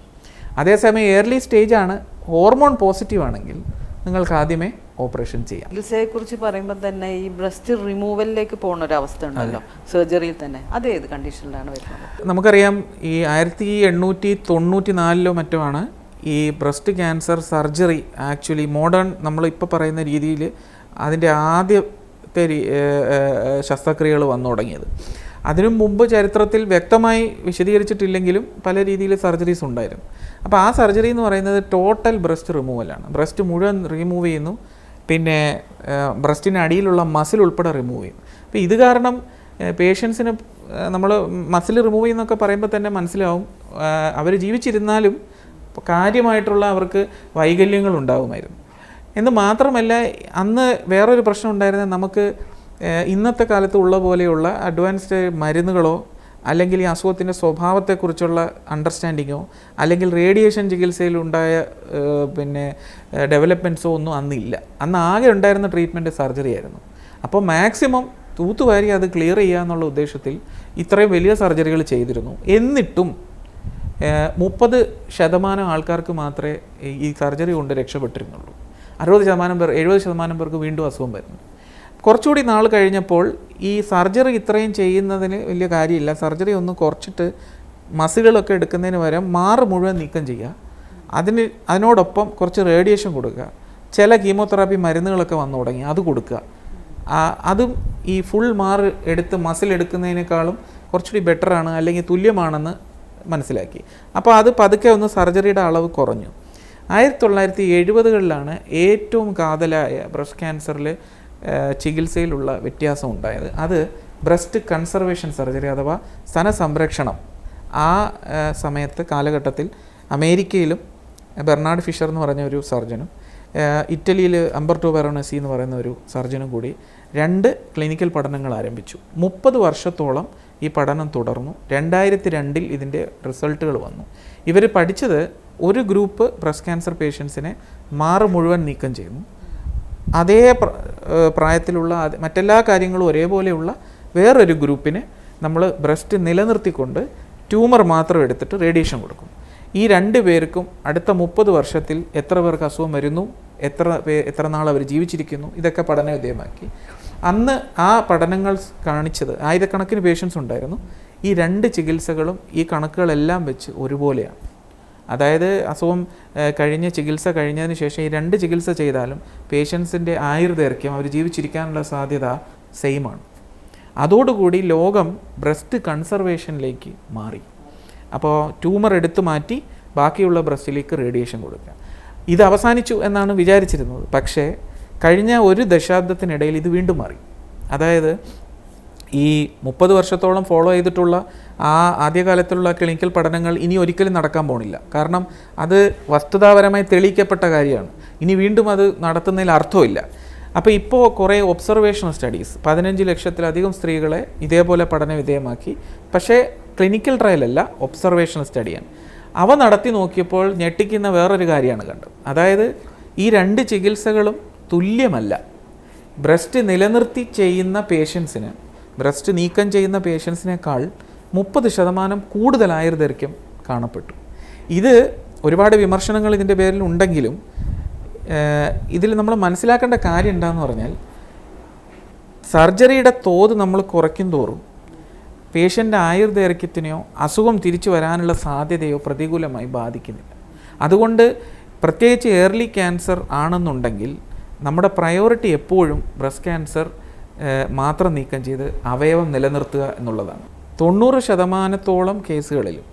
അതേസമയം എയർലി സ്റ്റേജാണ് ഹോർമോൺ പോസിറ്റീവ് ആണെങ്കിൽ നിങ്ങൾക്ക് ആദ്യമേ ഓപ്പറേഷൻ ചെയ്യാം. ചികിത്സയെക്കുറിച്ച് പറയുമ്പോൾ തന്നെ ഈ ബ്രസ്റ്റ് റിമൂവലിലേക്ക് പോകുന്ന ഒരു അവസ്ഥ ഉണ്ടല്ലോ സർജറിയിൽ തന്നെ. അത് ഏത് കണ്ടീഷനിലാണ് വരുന്നത്? നമുക്കറിയാം ഈ ആയിരത്തി എണ്ണൂറ്റി തൊണ്ണൂറ്റി നാലിലോ മറ്റോ ആണ് ഈ breast cancer surgery actually modern നമ്മൾ ഇപ്പോൾ പറയുന്ന രീതിയിൽ അതിന്റെ ആദ്യത്തെ ശസ്ത്രക്രിയകൾ വന്നു തുടങ്ങിയത്. അതിനു മുമ്പ് ചരിത്രത്തിൽ വ്യക്തമായി വിശദീകരിച്ചിട്ടില്ലെങ്കിലും പല രീതിയിൽ സർജറീസ് ഉണ്ടായിരുന്നു. അപ്പോൾ ആ സർജറി എന്ന് പറയുന്നത് ടോട്ടൽ ബ്രസ്റ്റ് റിമൂവലാണ് ബ്രസ്റ്റ് മുഴുവൻ റിമൂവ് ചെയ്യുന്നു. പിന്നെ ബ്രസ്റ്റിന് അടിയിലുള്ള മസിൽ ഉൾപ്പെടെ റിമൂവ് ചെയ്യും. അപ്പോൾ ഇത് കാരണം പേഷ്യൻസിന് നമ്മൾ മസിൽ റിമൂവ് ചെയ്യുന്നൊക്കെ പറയുമ്പോൾ തന്നെ മനസ്സിലാവും അവർ ജീവിച്ചിരുന്നാലും കാര്യമായിട്ടുള്ള അവർക്ക് വൈകല്യങ്ങൾ ഉണ്ടാകുമായിരുന്നു എന്ന് മാത്രമല്ല അന്ന് വേറൊരു പ്രശ്നം ഉണ്ടായിരുന്നത് നമുക്ക് ഇന്നത്തെ കാലത്ത് ഉള്ള പോലെയുള്ള അഡ്വാൻസ്ഡ് മരുന്നുകളോ അല്ലെങ്കിൽ ഈ അസുഖത്തിന്റെ സ്വഭാവത്തെക്കുറിച്ചുള്ള അണ്ടർസ്റ്റാൻഡിങ്ങോ അല്ലെങ്കിൽ റേഡിയേഷൻ ചികിത്സയിലുണ്ടായ പിന്നെ ഡെവലപ്മെന്റ്സോ ഒന്നും അന്നില്ല. അന്ന് ആകെ ഉണ്ടായിരുന്ന ട്രീറ്റ്മെന്റ് സർജറി ആയിരുന്നു. അപ്പോൾ മാക്സിമം തൂത്തുവാരി അത് ക്ലിയർ ചെയ്യുക എന്നുള്ള ഉദ്ദേശത്തിൽ ഇത്രയും വലിയ സർജറികൾ ചെയ്തിരുന്നു. എന്നിട്ടും മുപ്പത് ശതമാനം ആൾക്കാർക്ക് മാത്രമേ ഈ- സർജറി കൊണ്ട് രക്ഷപ്പെട്ടിരുന്നുള്ളൂ. അറുപത് ശതമാനം പേർ എഴുപത് ശതമാനം പേർക്ക് വീണ്ടും അസുഖം വരുന്നു. കുറച്ചുകൂടി നാൾ കഴിഞ്ഞപ്പോൾ ഈ സർജറി ഇത്രയും ചെയ്യുന്നതിന് വലിയ കാര്യമില്ല. സർജറി ഒന്ന് കുറച്ചിട്ട് മസിലുകളൊക്കെ എടുക്കുന്നതിന് പകരം മാറ് മുഴുവൻ നീക്കം ചെയ്യുക. അതിന് അതിനോടൊപ്പം കുറച്ച് റേഡിയേഷൻ കൊടുക്കുക. ചില കീമോതെറാപ്പി മരുന്നുകളൊക്കെ വന്നു തുടങ്ങി. അത് കൊടുക്കുക. അതും ഈ ഫുൾ മാറ് എടുത്ത് മസിൽ എടുക്കുന്നതിനേക്കാളും കുറച്ചുകൂടി ബെറ്ററാണ് അല്ലെങ്കിൽ തുല്യമാണെന്ന് മനസ്സിലാക്കി. അപ്പോൾ അത് പതുക്കെ ഒന്ന് സർജറിയുടെ അളവ് കുറഞ്ഞു. ആയിരത്തി തൊള്ളായിരത്തി എഴുപതുകളിലാണ് ഏറ്റവും കാതലായ ബ്രസ്റ്റ് ക്യാൻസറിൽ ചികിത്സയിലുള്ള വ്യത്യാസം ഉണ്ടായത്. അത് ബ്രസ്റ്റ് കൺസർവേഷൻ സർജറി അഥവാ സ്തന സംരക്ഷണം ആ, സമയത്ത് കാലഘട്ടത്തിൽ അമേരിക്കയിലും ബെർണാഡ് ഫിഷർ എന്ന് പറഞ്ഞ ഒരു സർജനും ഇറ്റലിയിൽ അംബർട്ടോ ബെറോണസി എന്ന് പറയുന്ന ഒരു സർജനും കൂടി രണ്ട് ക്ലിനിക്കൽ പഠനങ്ങൾ ആരംഭിച്ചു. മുപ്പത് വർഷത്തോളം ഈ പഠനം തുടർന്നു. രണ്ടായിരത്തി രണ്ടിൽ ഇതിന്റെ റിസൾട്ടുകൾ വന്നു. ഇവർ പഠിച്ചത് ഒരു ഗ്രൂപ്പ് ബ്രസ്റ്റ് ക്യാൻസർ പേഷ്യൻസിനെ മാറ് മുഴുവൻ നീക്കം ചെയ്യുന്നു. അതേ പ്ര- പ്രായത്തിലുള്ള മറ്റെല്ലാ കാര്യങ്ങളും ഒരേപോലെയുള്ള വേറൊരു ഗ്രൂപ്പിന് നമ്മൾ ബ്രസ്റ്റ് നിലനിർത്തിക്കൊണ്ട് ട്യൂമർ മാത്രം എടുത്തിട്ട് റേഡിയേഷൻ കൊടുക്കും. ഈ രണ്ട് പേർക്കും അടുത്ത മുപ്പത് വർഷത്തിൽ എത്ര പേർക്ക് അസുഖം വരുന്നു എത്ര പേ എത്ര നാൾ അവർ ജീവിച്ചിരിക്കുന്നു ഇതൊക്കെ പഠന വിധേയമാക്കി. അന്ന് ആ പഠനങ്ങൾ കാണിച്ചത് ആയിരക്കണക്കിന് പേഷ്യൻസ് ഉണ്ടായിരുന്നു. ഈ രണ്ട് ചികിത്സകളും ഈ കണക്കുകളെല്ലാം വെച്ച് ഒരുപോലെയാണ്. അതായത് അസുഖം കഴിഞ്ഞ ചികിത്സ കഴിഞ്ഞതിന് ശേഷം ഈ രണ്ട് ചികിത്സ ചെയ്താലും പേഷ്യൻസിന്റെ ആയുർദൈർഘ്യം അവർ ജീവിച്ചിരിക്കാനുള്ള സാധ്യത സെയിമാണ്. അതോടുകൂടി ലോകം ബ്രസ്റ്റ് കൺസർവേഷനിലേക്ക് മാറി. അപ്പോൾ ട്യൂമർ എടുത്തു മാറ്റി ബാക്കിയുള്ള ബ്രസ്റ്റിലേക്ക് റേഡിയേഷൻ കൊടുക്കുക. ഇത് അവസാനിച്ചു എന്നാണ് വിചാരിച്ചിരുന്നത്. പക്ഷേ കഴിഞ്ഞ ഒരു ദശാബ്ദത്തിനിടയിൽ ഇത് വീണ്ടും മാറി. അതായത് ഈ മുപ്പത് വർഷത്തോളം ഫോളോ ചെയ്തിട്ടുള്ള ആ ആദ്യകാലത്തുള്ള ക്ലിനിക്കൽ പഠനങ്ങൾ ഇനി ഒരിക്കലും നടക്കാൻ പോണില്ല. കാരണം അത് വസ്തുതാപരമായി തെളിയിക്കപ്പെട്ട കാര്യമാണ്. ഇനി വീണ്ടും അത് നടത്തുന്നതിൽ അർത്ഥമില്ല അപ്പോൾ ഇപ്പോൾ കുറേ ഒബ്സർവേഷണൽ സ്റ്റഡീസ് പതിനഞ്ച് ലക്ഷത്തിലധികം സ്ത്രീകളെ ഇതേപോലെ പഠന വിധേയമാക്കി. പക്ഷേ ക്ലിനിക്കൽ ട്രയലല്ല ഒബ്സർവേഷണൽ സ്റ്റഡിയാണ് അവ നടത്തി നോക്കിയപ്പോൾ ഞെട്ടിക്കുന്ന വേറൊരു കാര്യമാണ് കണ്ടത്. അതായത് ഈ രണ്ട് ചികിത്സകളും തുല്യമല്ല. ബ്രസ്റ്റ് നിലനിർത്തി ചെയ്യുന്ന പേഷ്യൻസിന് ബ്രസ്റ്റ് നീക്കം ചെയ്യുന്ന പേഷ്യൻസിനേക്കാൾ മുപ്പത് ശതമാനം കൂടുതൽ ആയുർദൈർഘ്യം കാണപ്പെട്ടു. ഇത് ഒരുപാട് വിമർശനങ്ങൾ ഇതിന്റെ പേരിൽ ഉണ്ടെങ്കിലും ഇതിൽ നമ്മൾ മനസ്സിലാക്കേണ്ട കാര്യം എന്താണെന്ന് പറഞ്ഞാൽ സർജറിയുടെ തോത് നമ്മൾ കുറയ്ക്കും തോറും പേഷ്യന്റെ ആയുർദൈർഘ്യത്തിനെയോ അസുഖം തിരിച്ചു വരാനുള്ള സാധ്യതയോ പ്രതികൂലമായി ബാധിക്കുന്നില്ല. അതുകൊണ്ട് പ്രത്യേകിച്ച് ഏർലി ക്യാൻസർ ആണെന്നുണ്ടെങ്കിൽ നമ്മുടെ പ്രയോറിറ്റി എപ്പോഴും ബ്രസ്റ്റ് ക്യാൻസർ മാത്രം നീക്കം ചെയ്ത് അവയവം നിലനിർത്തുക എന്നുള്ളതാണ്. തൊണ്ണൂറ് ശതമാനത്തോളം കേസുകളിലും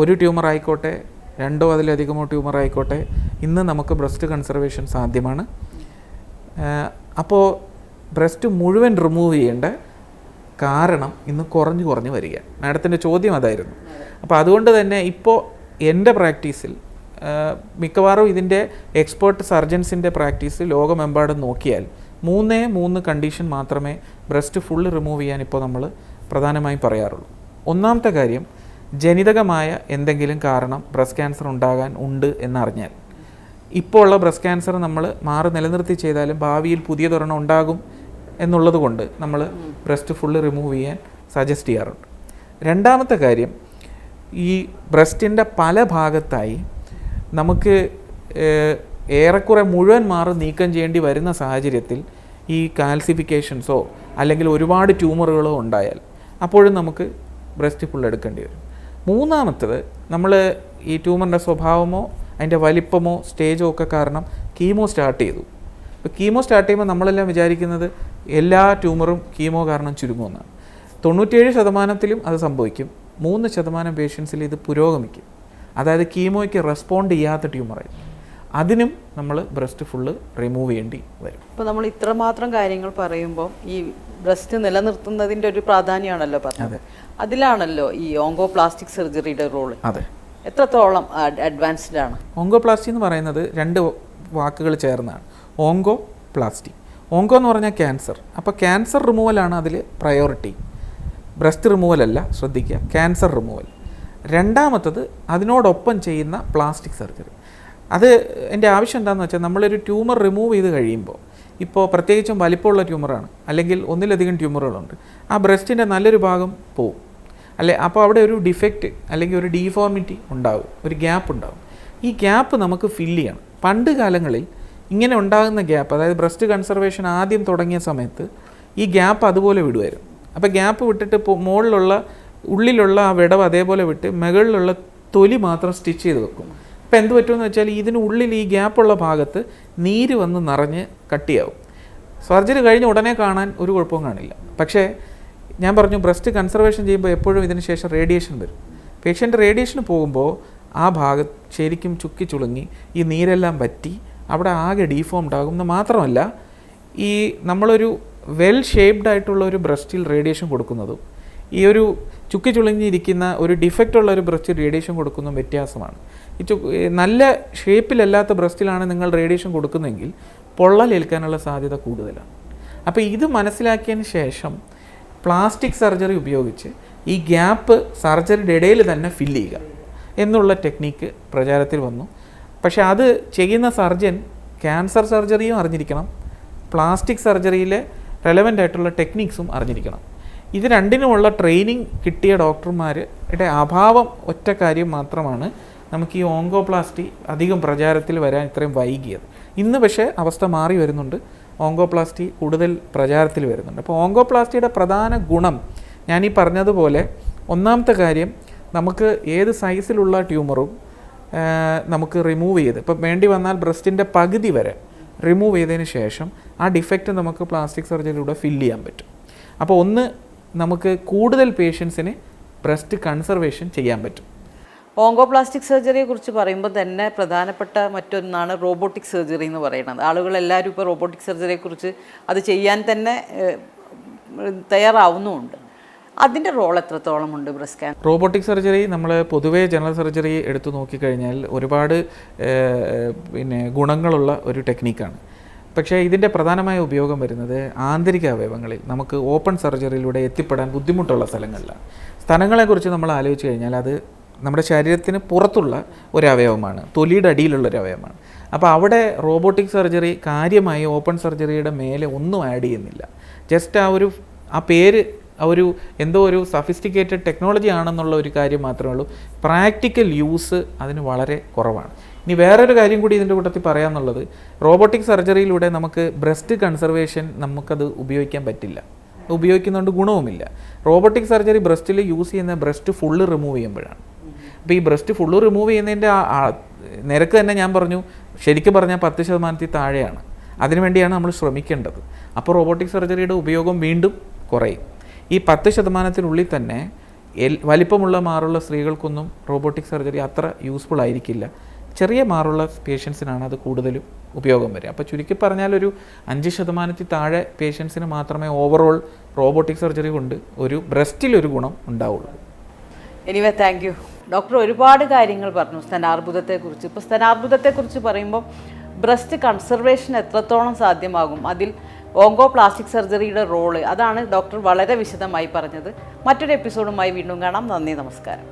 ഒരു ട്യൂമർ ആയിക്കോട്ടെ രണ്ടോ അതിലധികമോ ട്യൂമർ ആയിക്കോട്ടെ ഇന്ന് നമുക്ക് ബ്രസ്റ്റ് കൺസർവേഷൻ സാധ്യമാണ്. അപ്പോൾ ബ്രസ്റ്റ് മുഴുവൻ റിമൂവ് ചെയ്യേണ്ട കാരണം ഇന്ന് കുറഞ്ഞു കുറഞ്ഞു വരിക. മാഡത്തിന്റെ ചോദ്യം അതായിരുന്നു. അപ്പോൾ അതുകൊണ്ട് തന്നെ ഇപ്പോൾ എന്റെ പ്രാക്ടീസിൽ മിക്കവാറും ഇതിന്റെ എക്സ്പേർട്ട് സർജൻസിന്റെ പ്രാക്ടീസ് ലോകമെമ്പാടും നോക്കിയാൽ മൂന്നേ മൂന്ന് കണ്ടീഷൻ മാത്രമേ ബ്രസ്റ്റ് ഫുള്ള് റിമൂവ് ചെയ്യാൻ ഇപ്പോൾ നമ്മൾ പ്രധാനമായും പറയാറുള്ളൂ. ഒന്നാമത്തെ കാര്യം ജനിതകമായ എന്തെങ്കിലും കാരണം ബ്രസ്റ്റ് ക്യാൻസർ ഉണ്ടാകാൻ ഉണ്ട് എന്നറിഞ്ഞാൽ. ഇപ്പോൾ ഉള്ള ബ്രസ്റ്റ് ക്യാൻസർ നമ്മൾ മാറി നിലനിർത്തി ചെയ്താലും ഭാവിയിൽ പുതിയതൊരെണ്ണം ഉണ്ടാകും എന്നുള്ളത് കൊണ്ട് നമ്മൾ ബ്രസ്റ്റ് ഫുള്ള് റിമൂവ് ചെയ്യാൻ സജസ്റ്റ് ചെയ്യാറുണ്ട്. രണ്ടാമത്തെ കാര്യം ഈ ബ്രസ്റ്റിന്റെ പല ഭാഗത്തായി നമുക്ക് ഏറെക്കുറെ മുഴുവൻ മാറി നീക്കം ചെയ്യേണ്ടി വരുന്ന സാഹചര്യത്തിൽ ഈ കാൽസിഫിക്കേഷൻസോ അല്ലെങ്കിൽ ഒരുപാട് ട്യൂമറുകളോ ഉണ്ടായാൽ. അപ്പോഴും നമുക്ക് ബ്രസ്റ്റ് ഫുൾ എടുക്കേണ്ടി വരും. മൂന്നാമത്തത് നമ്മൾ ഈ ട്യൂമറിന്റെ സ്വഭാവമോ അതിന്റെ വലിപ്പമോ സ്റ്റേജോ ഒക്കെ കാരണം കീമോ സ്റ്റാർട്ട് ചെയ്തു. ഇപ്പോൾ കീമോ സ്റ്റാർട്ട് ചെയ്യുമ്പോൾ നമ്മളെല്ലാം വിചാരിക്കുന്നത് എല്ലാ ട്യൂമറും കീമോ കാരണം ചുരുങ്ങുമെന്നാണ്. തൊണ്ണൂറ്റേഴ് ശതമാനത്തിലും അത് സംഭവിക്കും. മൂന്ന് ശതമാനം പേഷ്യൻസിൽ ഇത് പുരോഗമിക്കും. അതായത് കീമോയ്ക്ക് റെസ്പോണ്ട് ചെയ്യാത്ത ട്യൂമറായിരിക്കും. അതിനും നമ്മൾ ബ്രസ്റ്റ് ഫുള്ള് റിമൂവ് ചെയ്യേണ്ടി വരും. അപ്പോൾ നമ്മൾ ഇത്രമാത്രം കാര്യങ്ങൾ പറയുമ്പോൾ ഈ ബ്രസ്റ്റ് നിലനിർത്തുന്നതിന്റെ ഒരു പ്രാധാന്യമാണല്ലോ പറഞ്ഞത്. അതിലാണല്ലോ ഈ ഓങ്കോ പ്ലാസ്റ്റിക് സർജറിയുടെ റോൾ അതെ. എത്രത്തോളം അഡ്വാൻസ്ഡ് ആണ്? ഓങ്കോപ്ലാസ്റ്റി എന്ന് പറയുന്നത് രണ്ട് വാക്കുകൾ ചേർന്നാണ്. ഓങ്കോ പ്ലാസ്റ്റി ഓങ്കോ എന്ന് പറഞ്ഞാൽ ക്യാൻസർ. അപ്പോൾ ക്യാൻസർ റിമൂവലാണ് അതിൽ പ്രയോറിറ്റി. ബ്രസ്റ്റ് റിമൂവൽ അല്ല ശ്രദ്ധിക്കുക. Cancer removal. രണ്ടാമത്തത് അതിനോടൊപ്പം ചെയ്യുന്ന പ്ലാസ്റ്റിക് സർജറി. അത് എന്റെ ആവശ്യം എന്താണെന്ന് വെച്ചാൽ നമ്മളൊരു ട്യൂമർ റിമൂവ് ചെയ്ത് കഴിയുമ്പോൾ ഇപ്പോൾ പ്രത്യേകിച്ചും വലിപ്പമുള്ള ട്യൂമറാണ്. അല്ലെങ്കിൽ ഒന്നിലധികം ട്യൂമറുകളുണ്ട്. ആ ബ്രസ്റ്റിന്റെ നല്ലൊരു ഭാഗം പോവും. അല്ലെ? അപ്പോൾ അവിടെ ഒരു ഡിഫക്റ്റ് അല്ലെങ്കിൽ ഒരു ഡീഫോർമിറ്റി ഉണ്ടാവും. ഒരു ഗ്യാപ്പ് ഉണ്ടാവും. ഈ ഗ്യാപ്പ് നമുക്ക് ഫില്ല് ചെയ്യണം. പണ്ട് കാലങ്ങളിൽ ഇങ്ങനെ ഉണ്ടാകുന്ന ഗ്യാപ്പ് അതായത് ബ്രസ്റ്റ് കൺസർവേഷൻ ആദ്യം തുടങ്ങിയ സമയത്ത് ഈ ഗ്യാപ്പ് അതുപോലെ വിടുമായിരുന്നു അപ്പോൾ ഗ്യാപ്പ് വിട്ടിട്ട് മുകളിലുള്ള ഉള്ളിലുള്ള ആ വിടവ് അതേപോലെ വിട്ട് മുകളിലുള്ള തൊലി മാത്രം സ്റ്റിച്ച് ചെയ്ത് വെക്കും. അപ്പോൾ എന്ത് പറ്റുമെന്ന് വെച്ചാൽ ഇതിനുള്ളിൽ ഈ ഗ്യാപ്പുള്ള ഭാഗത്ത് നീര് വന്ന് നിറഞ്ഞ് കട്ടിയാവും. സർജറി കഴിഞ്ഞ് ഉടനെ കാണാൻ ഒരു കുഴപ്പവും കാണില്ല. പക്ഷേ ഞാൻ പറഞ്ഞു ബ്രസ്റ്റ് കൺസർവേഷൻ ചെയ്യുമ്പോൾ എപ്പോഴും ഇതിന് ശേഷം റേഡിയേഷൻ വരും. പേഷ്യന്റ് റേഡിയേഷന് പോകുമ്പോൾ ആ ഭാഗത്ത് ശരിക്കും ചുക്കി ചുളുങ്ങി ഈ നീരെല്ലാം വറ്റി അവിടെ ആകെ ഡീഫോംഡ് ആകുമെന്ന് മാത്രമല്ല ഈ നമ്മളൊരു വെൽ ഷേപ്ഡ് ആയിട്ടുള്ള ഒരു ബ്രസ്റ്റിൽ റേഡിയേഷൻ കൊടുക്കുന്നതും ഈ ഒരു ചുക്കി ചുളിഞ്ഞിരിക്കുന്ന ഒരു ഡിഫക്റ്റ് ഉള്ള ഒരു ബ്രസ്റ്റിൽ റേഡിയേഷൻ കൊടുക്കുന്നതും വ്യത്യാസമാണ്. ഈ ചു ഈ നല്ല ഷേപ്പിലല്ലാത്ത ബ്രസ്റ്റിലാണ് നിങ്ങൾ റേഡിയേഷൻ കൊടുക്കുന്നതെങ്കിൽ പൊള്ളലേൽക്കാനുള്ള സാധ്യത കൂടുതലാണ്. അപ്പോൾ ഇത് മനസ്സിലാക്കിയതിന് ശേഷം പ്ലാസ്റ്റിക് സർജറി ഉപയോഗിച്ച് ഈ ഗ്യാപ്പ് സർജറിയുടെ ഇടയിൽ തന്നെ ഫില്ല് ചെയ്യുക എന്നുള്ള ടെക്നീക്ക് പ്രചാരത്തിൽ വന്നു. പക്ഷേ അത് ചെയ്യുന്ന സർജൻ ക്യാൻസർ സർജറിയും അറിഞ്ഞിരിക്കണം. പ്ലാസ്റ്റിക് സർജറിയിലെ റെലവന്റ് ആയിട്ടുള്ള ടെക്നീക്സും അറിഞ്ഞിരിക്കണം. ഇത് രണ്ടിനുമുള്ള ട്രെയിനിങ് കിട്ടിയ ഡോക്ടർമാരുടെ അഭാവം ഒറ്റ കാര്യം മാത്രമാണ്. നമുക്ക് ഈ ഓങ്കോപ്ലാസ്റ്റി അധികം പ്രചാരത്തിൽ വരാൻ ഇത്രയും വൈകിയത്. ഇന്ന് പക്ഷേ അവസ്ഥ മാറി വരുന്നുണ്ട്. ഓങ്കോപ്ലാസ്റ്റി കൂടുതൽ പ്രചാരത്തിൽ വരുന്നുണ്ട്. അപ്പോൾ ഓങ്കോപ്ലാസ്റ്റിയുടെ പ്രധാന ഗുണം ഈ പറഞ്ഞതുപോലെ ഒന്നാമത്തെ കാര്യം നമുക്ക് ഏത് സൈസിലുള്ള ട്യൂമറും നമുക്ക് റിമൂവ് ചെയ്ത് ഇപ്പം വേണ്ടി വന്നാൽ ബ്രസ്റ്റിന്റെ പകുതി വരെ റിമൂവ് ചെയ്തതിന് ശേഷം ആ ഡിഫക്റ്റ് നമുക്ക് പ്ലാസ്റ്റിക് സർജറിയിലൂടെ ഫില്ല് ചെയ്യാൻ പറ്റും. അപ്പോൾ ഒന്ന് നമുക്ക് കൂടുതൽ പേഷ്യൻസിന് ബ്രസ്റ്റ് കൺസർവേഷൻ ചെയ്യാൻ പറ്റും. ഓങ്കോപ്ലാസ്റ്റിക് സർജറിയെ കുറിച്ച് പറയുമ്പോൾ തന്നെ പ്രധാനപ്പെട്ട മറ്റൊന്നാണ് റോബോട്ടിക് സർജറി എന്ന് പറയുന്നത്. ആളുകൾ എല്ലാവരും ഇപ്പോൾ റോബോട്ടിക് സർജറിയെക്കുറിച്ച് അത് ചെയ്യാൻ തന്നെ തയ്യാറാവുന്നുമുണ്ട്. അതിന്റെ റോൾ എത്രത്തോളം ഉണ്ട് ബ്രസ്റ്റ് ക്യാൻസർ റോബോട്ടിക് സർജറി നമ്മൾ പൊതുവേ ജനറൽ സർജറി എടുത്തു നോക്കിക്കഴിഞ്ഞാൽ ഒരുപാട് പിന്നെ ഗുണങ്ങളുള്ള ഒരു ടെക്നിക്കാണ്. പക്ഷേ ഇതിന്റെ പ്രധാനമായ ഉപയോഗം വരുന്നത് ആന്തരിക അവയവങ്ങളിൽ നമുക്ക് ഓപ്പൺ സർജറിയിലൂടെ എത്തിപ്പെടാൻ ബുദ്ധിമുട്ടുള്ള സ്ഥലങ്ങളിലാണ്. സ്ഥലങ്ങളെക്കുറിച്ച് നമ്മൾ ആലോചിച്ച് കഴിഞ്ഞാൽ അത് നമ്മുടെ ശരീരത്തിന് പുറത്തുള്ള ഒരു അവയവമാണ് തൊലിയുടെ അടിയിലുള്ള ഒരു അവയവമാണ് അപ്പോൾ അവിടെ റോബോട്ടിക് സർജറി കാര്യമായി ഓപ്പൺ സർജറിയുടെ മേലെ ഒന്നും ആഡ് ചെയ്യുന്നില്ല. ജസ്റ്റ് ആ ഒരു ആ പേര് ആ ഒരു എന്തോ ഒരു സഫിസ്റ്റിക്കേറ്റഡ് ടെക്നോളജി ആണെന്നുള്ള ഒരു കാര്യം മാത്രമേ ഉള്ളൂ. പ്രാക്ടിക്കൽ യൂസ് അതിന് വളരെ കുറവാണ്. ഇനി വേറൊരു കാര്യം കൂടി ഇതിന്റെ കൂട്ടത്തിൽ പറയാമെന്നുള്ളത് റോബോട്ടിക് സർജറിയിലൂടെ നമുക്ക് ബ്രസ്റ്റ് കൺസർവേഷൻ നമുക്കത് ഉപയോഗിക്കാൻ പറ്റില്ല. ഉപയോഗിക്കുന്നതുകൊണ്ട് ഗുണവുമില്ല. റോബോട്ടിക് സർജറി ബ്രസ്റ്റിൽ യൂസ് ചെയ്യുന്ന ബ്രസ്റ്റ് ഫുള്ള് റിമൂവ് ചെയ്യുമ്പോഴാണ്. അപ്പോൾ ഈ ബ്രസ്റ്റ് ഫുള്ള് റിമൂവ് ചെയ്യുന്നതിന്റെ നിരക്ക് തന്നെ ഞാൻ പറഞ്ഞു ശരിക്കും പറഞ്ഞാൽ പത്ത് ശതമാനത്തിൽ താഴെയാണ്. അതിനുവേണ്ടിയാണ് നമ്മൾ ശ്രമിക്കേണ്ടത്. അപ്പോൾ റോബോട്ടിക് സർജറിയുടെ ഉപയോഗം വീണ്ടും കുറയും. ഈ പത്ത് ശതമാനത്തിനുള്ളിൽ തന്നെ എൽ വലിപ്പമുള്ള മാറുള്ള സ്ത്രീകൾക്കൊന്നും റോബോട്ടിക് സർജറി അത്ര യൂസ്ഫുൾ ആയിരിക്കില്ല. ചെറിയ മാറുള്ള പേഷ്യൻസിനാണ് അത് കൂടുതലും ഉപയോഗം വരിക. അപ്പോൾ ചുരുക്കി പറഞ്ഞാൽ ഒരു അഞ്ച് ശതമാനത്തിൽ താഴെ പേഷ്യൻസിന് മാത്രമേ ഓവറോൾ റോബോട്ടിക് സർജറി കൊണ്ട് ഒരു ബ്രസ്റ്റിലൊരു ഗുണം ഉണ്ടാവുള്ളൂ. എനിവേ താങ്ക് യു ഡോക്ടർ ഒരുപാട് കാര്യങ്ങൾ പറഞ്ഞു സ്തനാർബുദത്തെക്കുറിച്ച്. ഇപ്പോൾ സ്തനാർബുദത്തെക്കുറിച്ച് പറയുമ്പോൾ ബ്രസ്റ്റ് കൺസർവേഷൻ എത്രത്തോളം സാധ്യമാകും? അതിൽ ഓങ്കോ പ്ലാസ്റ്റിക് സർജറിയുടെ റോൾ. അതാണ് ഡോക്ടർ വളരെ വിശദമായി പറഞ്ഞത്. മറ്റൊരു എപ്പിസോഡുമായി വീണ്ടും കാണാം. നന്ദി നമസ്കാരം.